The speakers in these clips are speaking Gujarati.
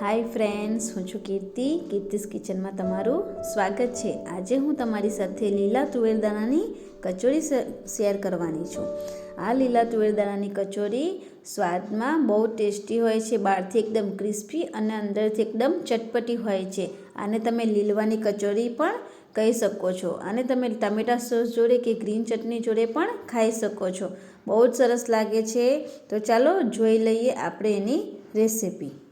હાય ફ્રેન્ડ્સ, હું છું કીર્તિ. કીર્તિસ કિચનમાં તમારું સ્વાગત છે. આજે હું તમારી સાથે લીલા તુવેરદાણાની કચોરી શેર કરવાની છું. આ લીલા તુવેરદાણાની કચોરી સ્વાદમાં બહુ ટેસ્ટી હોય છે, બહારથી એકદમ ક્રિસ્પી અને અંદરથી એકદમ ચટપટી હોય છે. આને તમે લીલવાની કચોરી પણ કહી શકો છો. અને તમે ટમેટા સોસ જોડે કે ગ્રીન ચટણી જોડે પણ ખાઈ શકો છો. બહુ જ સરસ લાગે છે. તો ચાલો જોઈ લઈએ આપણે એની રેસીપી.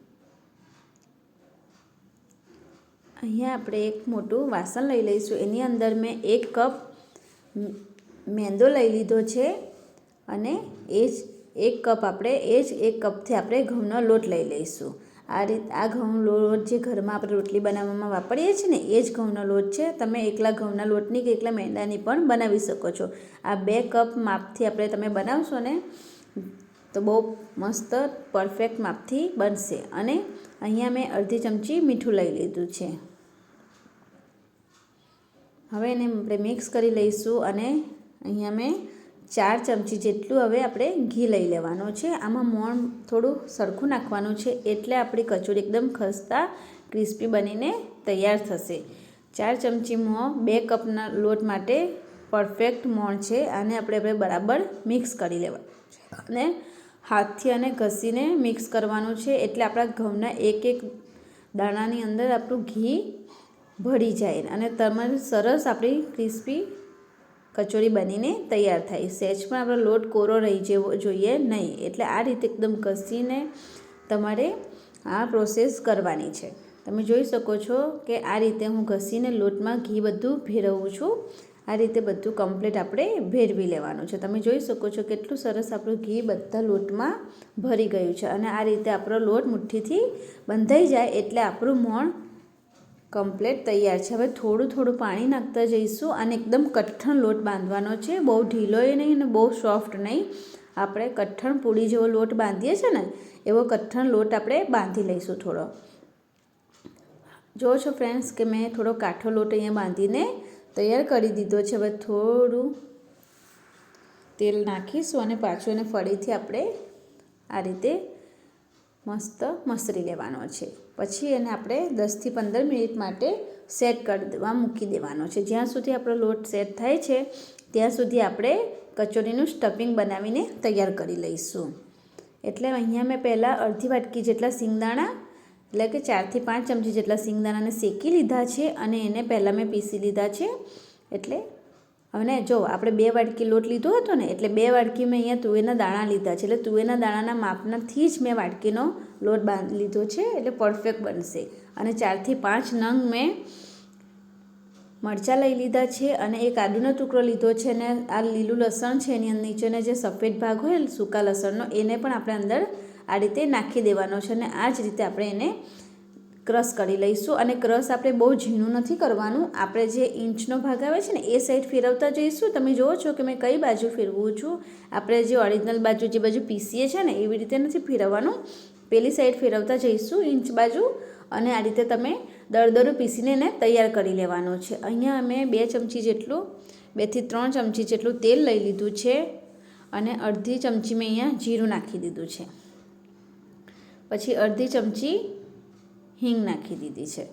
અહીંયા આપણે એક મોટું વાસણ લઈ લઈશું. એની અંદર મેં એક કપ મેંદો લઈ લીધો છે અને એ જ, એક કપ આપણે, એ જ એક કપથી આપણે ઘઉંનો લોટ લઈ લઈશું. આ રીત, આ ઘઉં લોટ જે ઘરમાં આપણે રોટલી બનાવવામાં વાપરીએ છીએ ને, એ જ ઘઉંનો લોટ છે. તમે એકલા ઘઉંના લોટની કે એકલા મેંદાની પણ બનાવી શકો છો. આ બે કપ માપથી આપણે તમે બનાવશો ને, તો બહુ મસ્ત, પરફેક્ટ માપથી બનશે. અને અહીંયા મેં અડધી ચમચી મીઠું લઈ લીધું છે. હવે એને આપણે મિક્સ કરી લઈશું અને અહીંયા મેં ચાર ચમચી જેટલું હવે આપણે ઘી લઈ લેવાનું છે. આમાં મોણ થોડું સરખું નાખવાનું છે એટલે આપણી કચોરી એકદમ ખસ્તા ક્રિસ્પી બનીને તૈયાર થશે. ચાર ચમચી મોં બે કપના લોટ માટે પરફેક્ટ મોણ છે આને આપણે આપણે બરાબર મિક્સ કરી લેવાનું છે. અને હાથથી અને ઘસીને મિક્સ કરવાનું છે એટલે આપણા ઘઉંના એક એક દાણાની અંદર આપણું ઘી ભળી જાય અને તમારે સરસ આપણી ક્રિસ્પી કચોરી બનીને તૈયાર થાય. સહેજ પણ આપણો લોટ કોરો રહી જવો જોઈએ નહીં. એટલે આ રીતે એકદમ ઘસીને તમારે આ પ્રોસેસ કરવાની છે. તમે જોઈ શકો છો કે આ રીતે હું ઘસીને લોટમાં ઘી બધું ભેરવું છું. આ રીતે બધું કમ્પ્લીટ આપણે ભેરવી લેવાનું છે. તમે જોઈ શકો છો કેટલું સરસ આપણું ઘી બધા લોટમાં ભરી ગયું છે. અને આ રીતે આપણો લોટ મુઠ્ઠીથી બંધાઈ જાય એટલે આપણું મોણ કમ્પ્લેટ તૈયાર છે. હવે થોડું થોડું પાણી નાખતા જઈશું અને એકદમ કઠણ લોટ બાંધવાનો છે. બહુ ઢીલોય નહીં અને બહુ સોફ્ટ નહીં. આપણે કઠણ પૂડી જેવો લોટ બાંધીએ છીએ ને, એવો કઠણ લોટ આપણે બાંધી લઈશું થોડો. જો છો ફ્રેન્ડ્સ કે મેં થોડો કાઠો લોટ અહીંયા બાંધીને તૈયાર કરી દીધો છે. હવે થોડું તેલ નાખીશું અને પાછું એને ફરીથી આપણે આ રીતે મસ્ત મસરી લેવાનો છે. પછી એને આપણે દસથી પંદર મિનિટ માટે સેટ કરી દેવા, મૂકી દેવાનો છે. જ્યાં સુધી આપણો લોટ સેટ થાય છે, ત્યાં સુધી આપણે કચોરીનું સ્ટફિંગ બનાવીને તૈયાર કરી લઈશું. એટલે અહીંયા મેં પહેલાં અડધી વાટકી જેટલા સિંગદાણા, એટલે કે ચારથી પાંચ ચમચી જેટલા સિંગદાણાને શેકી લીધા છે અને એને પહેલાં મેં પીસી લીધા છે. એટલે હવે જો આપણે બે વાટકી લોટ લીધો હતો ને, એટલે બે વાટકી મેં અહીંયા તુવેરના દાણા લીધા છે. એટલે તુવેરના દાણાના માપનાથી જ મેં વાટકીનો લોટ બાંધ લીધો છે, એટલે પરફેક્ટ બનશે. અને ચારથી પાંચ નંગ મેં મરચાં લઈ લીધા છે અને એક આદુનો ટુકડો લીધો છે અને આ લીલું લસણ છે એની નીચેનો જે સફેદ ભાગ હોય, સૂકા લસણનો, એને પણ આપણે અંદર આ રીતે નાખી દેવાનો છે અને આ જ રીતે આપણે એને ક્રશ કરી લઈશું અને ક્રશ આપણે બહુ ઝીણું નથી કરવાનું. આપણે જે ઇંચનો ભાગ આવે છે ને, એ સાઈડ ફેરવતા જઈશું. તમે જુઓ છો કે મેં કઈ બાજુ ફેરવું છું? આપણે જે ઓરિજિનલ બાજુ, જે બાજુ પીસીએ છીએ ને, એવી રીતે નથી ફેરવવાનું. પેલી સાઈડ ફેરવતા જઈશું ઇંચ બાજુ અને આ રીતે તમે દરદરું પીસીને એને તૈયાર કરી લેવાનું છે. અહીંયા અમે બે ચમચી જેટલું બેથી ત્રણ ચમચી જેટલું તેલ લઈ લીધું છે અને અડધી ચમચી મેં અહીંયા જીરું નાખી દીધું છે. પછી અડધી ચમચી હિંગ નાખી દીધી છે.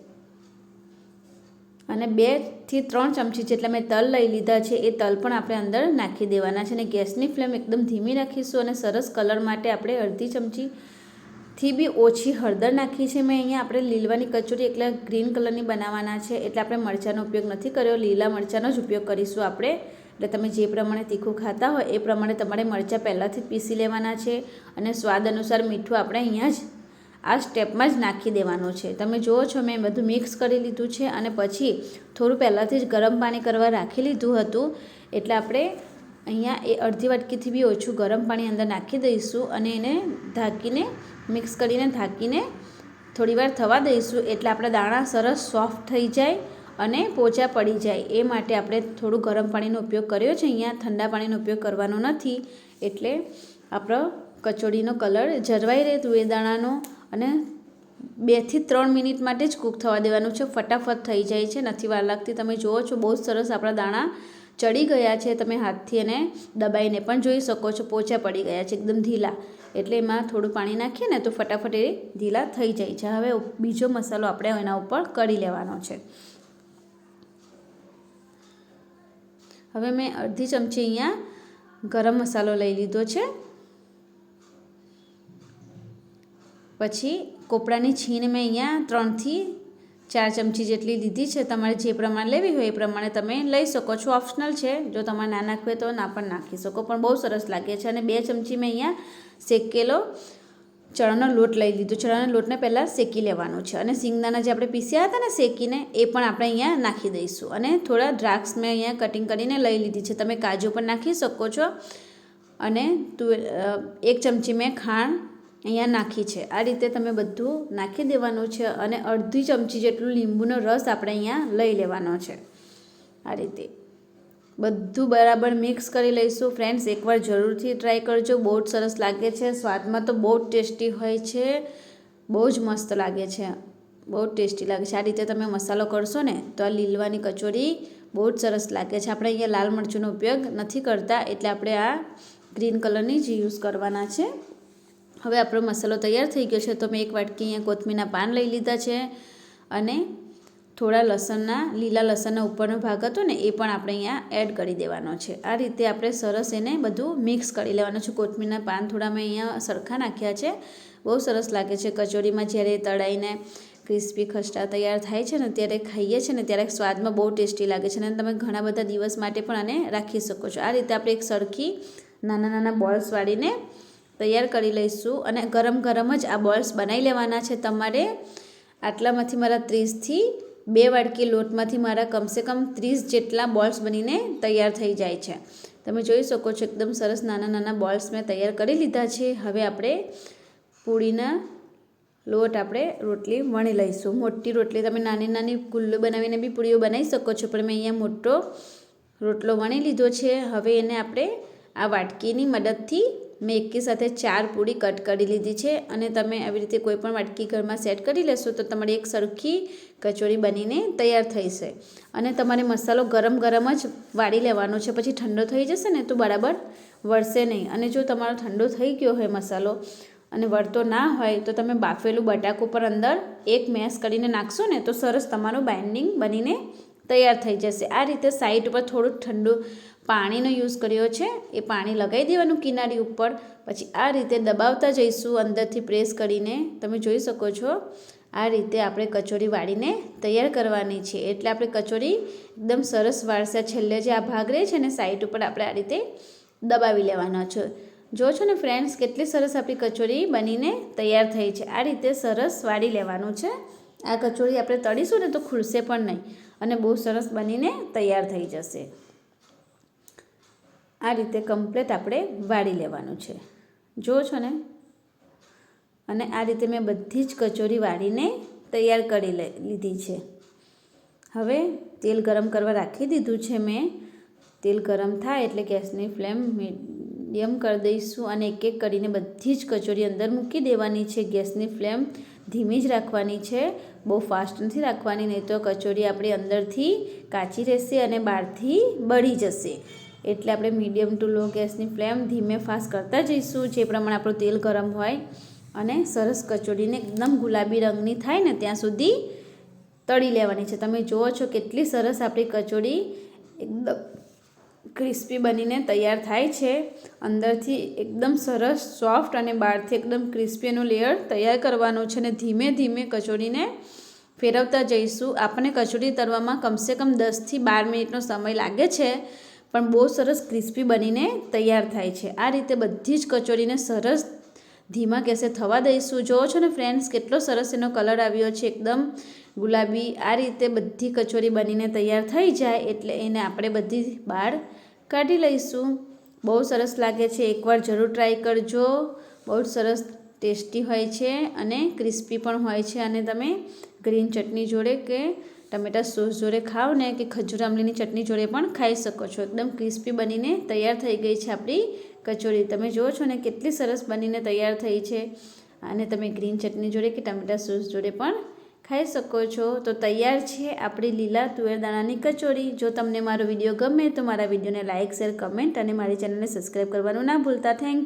અને બેથી ત્રણ ચમચી જેટલા મેં તલ લઈ લીધા છે, એ તલ પણ આપણે અંદર નાખી દેવાના છે અને ગેસની ફ્લેમ એકદમ ધીમી રાખીશું અને સરસ કલર માટે આપણે અડધી ચમચીથી બી ઓછી હળદર નાખી છે. મેં અહીંયા આપણે લીલવાની કચોરી એકલા ગ્રીન કલરની બનાવવાના છે, એટલે આપણે મરચાંનો ઉપયોગ નથી કર્યો. લીલા મરચાંનો જ ઉપયોગ કરીશું આપણે. એટલે તમે જે પ્રમાણે તીખું ખાતા હોય, એ પ્રમાણે તમારે મરચાં પહેલાંથી પીસી લેવાના છે અને સ્વાદ અનુસાર મીઠું આપણે અહીંયા જ આ સ્ટેપમાં જ નાખી દેવાનું છે. તમે જુઓ છો, મેં બધું મિક્સ કરી લીધું છે અને પછી થોડું પહેલાંથી જ ગરમ પાણી કરવા રાખી લીધું હતું. એટલે આપણે અહીંયા એ અડધી વાટકીથી બી ઓછું ગરમ પાણી અંદર નાખી દઈશું અને એને ઢાંકીને મિક્સ કરીને ઢાંકીને થોડીવાર થવા દઈશું. એટલે આપણા દાણા સરસ સોફ્ટ થઈ જાય અને પોચા પડી જાય. એ માટે આપણે થોડું ગરમ પાણીનો ઉપયોગ કર્યો છે. અહીંયા ઠંડા પાણીનો ઉપયોગ કરવાનો નથી. એટલે આપણો કચોડીનો કલર જળવાઈ રહે તુવેર દાણાનો. અને બેથી ત્રણ મિનિટ માટે જ કૂક થવા દેવાનું છે. ફટાફટ થઈ જાય છે. નથી વાર લાગતી. તમે જુઓ છો, બહુ સરસ આપણા દાણા ચડી ગયા છે. તમે હાથથી એને દબાઈને પણ જોઈ શકો છો. પોચા પડી ગયા છે, એકદમ ઢીલા. એટલે એમાં થોડું પાણી નાખીએ ને તો ફટાફટ એ ઢીલા થઈ જાય છે. હવે બીજો મસાલો આપણે એના ઉપર કરી લેવાનો છે. હવે મેં અડધી ચમચી અહીંયા ગરમ મસાલો લઈ લીધો છે. પછી કોપરાની છીણ મેં અહીંયા ત્રણથી ચાર ચમચી જેટલી લીધી છે. તમારે જે પ્રમાણે લેવી હોય એ પ્રમાણે તમે લઈ શકો છો. ઓપ્શનલ છે. જો તમારે ના નાખવે તો ના પણ નાખી શકો. પણ બહુ સરસ લાગે છે. અને બે ચમચી મેં અહીંયા શેકેલો ચણાનો લોટ લઈ લીધો. ચણાના લોટને પહેલાં શેકી લેવાનો છે. અને સિંગદાણા જે આપણે પીસ્યા હતા ને શેકીને, એ પણ આપણે અહીંયા નાખી દઈશું. અને થોડા દ્રાક્ષ મેં અહીંયા કટિંગ કરીને લઈ લીધી છે. તમે કાજુ પણ નાખી શકો છો. અને એક ચમચી મેં ખાંડ અહીંયા નાખી છે. આ રીતે તમે બધું નાખી દેવાનું છે અને અડધી ચમચી જેટલું લીંબુનો રસ આપણે અહીંયા લઈ લેવાનો છે. આ રીતે. બધું બરાબર મિક્સ કરી લઈશું. ફ્રેન્ડ્સ, એકવાર જરૂરથી ટ્રાય કરજો. બહુ જ સરસ લાગે છે. સ્વાદમાં તો બહુ જ ટેસ્ટી હોય છે. બહુ જ મસ્ત લાગે છે. બહુ જ ટેસ્ટી લાગે છે. આ રીતે તમે મસાલો કરશો ને, તો આ લીલવાની કચોરી બહુ જ સરસ લાગે છે. આપણે અહીંયા લાલ મરચુંનો ઉપયોગ નથી કરતા, એટલે આપણે આ ગ્રીન કલરની જ યુઝ કરવાના છે. હવે આપણો મસાલો તૈયાર થઈ ગયો છે તો મેં એક વાટકી અહીંયા કોથમીરના પાન લઈ લીધા છે અને થોડા લસણના, લીલા લસણના ઉપરનો ભાગ હતો ને એ પણ આપણે અહીંયા એડ કરી દેવાનો છે. આ રીતે આપણે સરસ એને બધું મિક્સ કરી લેવાનું છે. કોથમીરના પાન થોડા મેં અહીંયા સરખા નાખ્યા છે. બહુ સરસ લાગે છે. કચોરીમાં જ્યારે તળાઈને ક્રિસ્પી ખસ્ટા તૈયાર થાય છે ને ત્યારે ખાઈએ છીએ ને ત્યારે સ્વાદમાં બહુ ટેસ્ટી લાગે છે અને તમે ઘણા બધા દિવસ માટે પણ આને રાખી શકો છો. આ રીતે આપણે એક સરખી નાના નાના બોલ્સ વાળીને તૈયાર કરી લઈશું અને ગરમ ગરમ જ આ બોલ્સ બનાવી લેવાના છે તમારે. આટલામાંથી મારા ત્રીસથી બે વાડકી લોટમાંથી મારા કમસે કમ ત્રીસ જેટલા બોલ્સ બનીને તૈયાર થઈ જાય છે. તમે જોઈ શકો છો એકદમ સરસ નાના નાના બોલ્સ મેં તૈયાર કરી લીધા છે. હવે આપણે પૂરીના લોટ આપણે રોટલી વણી લઈશું. મોટી રોટલી, તમે નાની નાની ગુલ્લો બનાવીને બી પૂળીઓ બનાવી શકો છો, પણ મેં અહીંયા મોટો રોટલો વણી લીધો છે. હવે એને આપણે આ વાટકીની મદદથી મેં એકી સાથે ચાર પૂરી કટ કરી લીધી છે અને તમે આવી રીતે કોઈપણ વાટકી ઘરમાં સેટ કરી લેશો તો તમારી એક સરખી કચોરી બનીને તૈયાર થઈશે અને તમારે મસાલો ગરમ ગરમ જ વાળી લેવાનો છે. પછી ઠંડો થઈ જશે ને તો બરાબર વળશે નહીં. અને જો તમારો ઠંડો થઈ ગયો હોય મસાલો અને વળતો ના હોય તો તમે બાફેલું બટાકું પર અંદર એક મેશ કરીને નાખશો ને તો સરસ તમારું બાઇન્ડિંગ બનીને તૈયાર થઈ જશે. આ રીતે સાઈડ ઉપર થોડું ઠંડુ પાણીનો યુઝ કર્યો છે, એ પાણી લગાવી દેવાનું કિનારી ઉપર, પછી આ રીતે દબાવતા જઈશું, અંદરથી પ્રેસ કરીને, તમે જોઈ શકો છો, આ રીતે આપણે કચોરી વાળીને તૈયાર કરવાની છે. એટલે આપણે કચોરી એકદમ સરસ વારસા છેલ્લે જે આ ભાગ રહે છે ને સાઈડ ઉપર આપણે આ રીતે દબાવી લેવાનો છે. જો છો ને ફ્રેન્ડ્સ કેટલી સરસ આપણી કચોરી બનીને તૈયાર થઈ છે. આ રીતે સરસ વાળી લેવાનું છે. આ કચોરી આપણે તળીશું ને તો ખુલશે પણ નહીં અને બહુ સરસ બનીને તૈયાર થઈ જશે. આ રીતે કમ્પ્લેટ આપણે વાળી લેવાનું છે. જુઓ છો ને? અને આ રીતે મેં બધી જ કચોરી વાળીને તૈયાર કરી લીધી છે. હવે તેલ ગરમ કરવા રાખી દીધું છે મેં. તેલ ગરમ થાય એટલે ગેસની ફ્લેમ મીડિયમ કરી દઈશું અને એક એક કરીને બધી જ કચોરી અંદર મૂકી દેવાની છે. ગેસની ફ્લેમ ધીમી જ રાખવાની છે. બહુ ફાસ્ટ નથી રાખવાની, નહીં તો કચોરી આપણી અંદરથી કાચી રહેશે અને બહારથી બળી જશે. એટલે આપણે મીડિયમ ટુ લો ગેસની ફ્લેમ ધીમે ફાસ્ટ કરતા જઈશું, જે પ્રમાણે આપણું તેલ ગરમ હોય. અને સરસ કચોડીને એકદમ ગુલાબી રંગની થાય ને ત્યાં સુધી તળી લેવાની છે. તમે જુઓ છો કેટલી સરસ આપણી કચોડી એકદમ ક્રિસ્પી બનીને તૈયાર થાય છે. અંદરથી એકદમ સરસ, સોફ્ટ અને બહારથી એકદમ ક્રિસ્પી એનું લેયર તૈયાર કરવાનું છે અને ધીમે ધીમે કચોરીને ફેરવતા જઈશું. આપણને કચોરી તરવામાં કમસે કમ દસથી બાર મિનિટનો સમય લાગે છે. પણ બહુ સરસ ક્રિસ્પી બનીને તૈયાર થાય છે. આ રીતે બધી જ કચોરીને સરસ ધીમા ગેસે થવા દઈશું. જુઓ છો ને ફ્રેન્ડ્સ, કેટલો સરસ એનો કલર આવ્યો છે. એકદમ ગુલાબી. આ રીતે બધી કચોરી બનીને તૈયાર થઈ જાય એટલે એને આપણે બધી બહાર કાઢી લઈશું. બહુ સરસ લાગે છે. એકવાર જરૂર ટ્રાય કરજો. બહુ સરસ ટેસ્ટી હોય છે અને ક્રિસ્પી પણ હોય છે. અને તમે ગ્રીન ચટણી જોડે કે ટમેટા સોસ જોડે ખાઓ ને કે ખજૂર આમલીની ચટણી જોડે પણ ખાઈ શકો છો. એકદમ ક્રિસ્પી બનીને તૈયાર થઈ ગઈ છે આપણી કચોરી. તમે જુઓ છો ને કેટલી સરસ બનીને તૈયાર થઈ છે. અને તમે ગ્રીન ચટણી જોડે કે ટમેટા સોસ જોડે પણ ખાઈ શકો છો. તો તૈયાર છે આપણી લીલા તુવેરદાણાની કચોરી. જો તમને મારો વીડિયો ગમે તો મારા વિડીયોને લાઇક શેર, કમેન્ટ અને મારી ચેનલને સબસ્ક્રાઈબ કરવાનું ના ભૂલતા. થેન્ક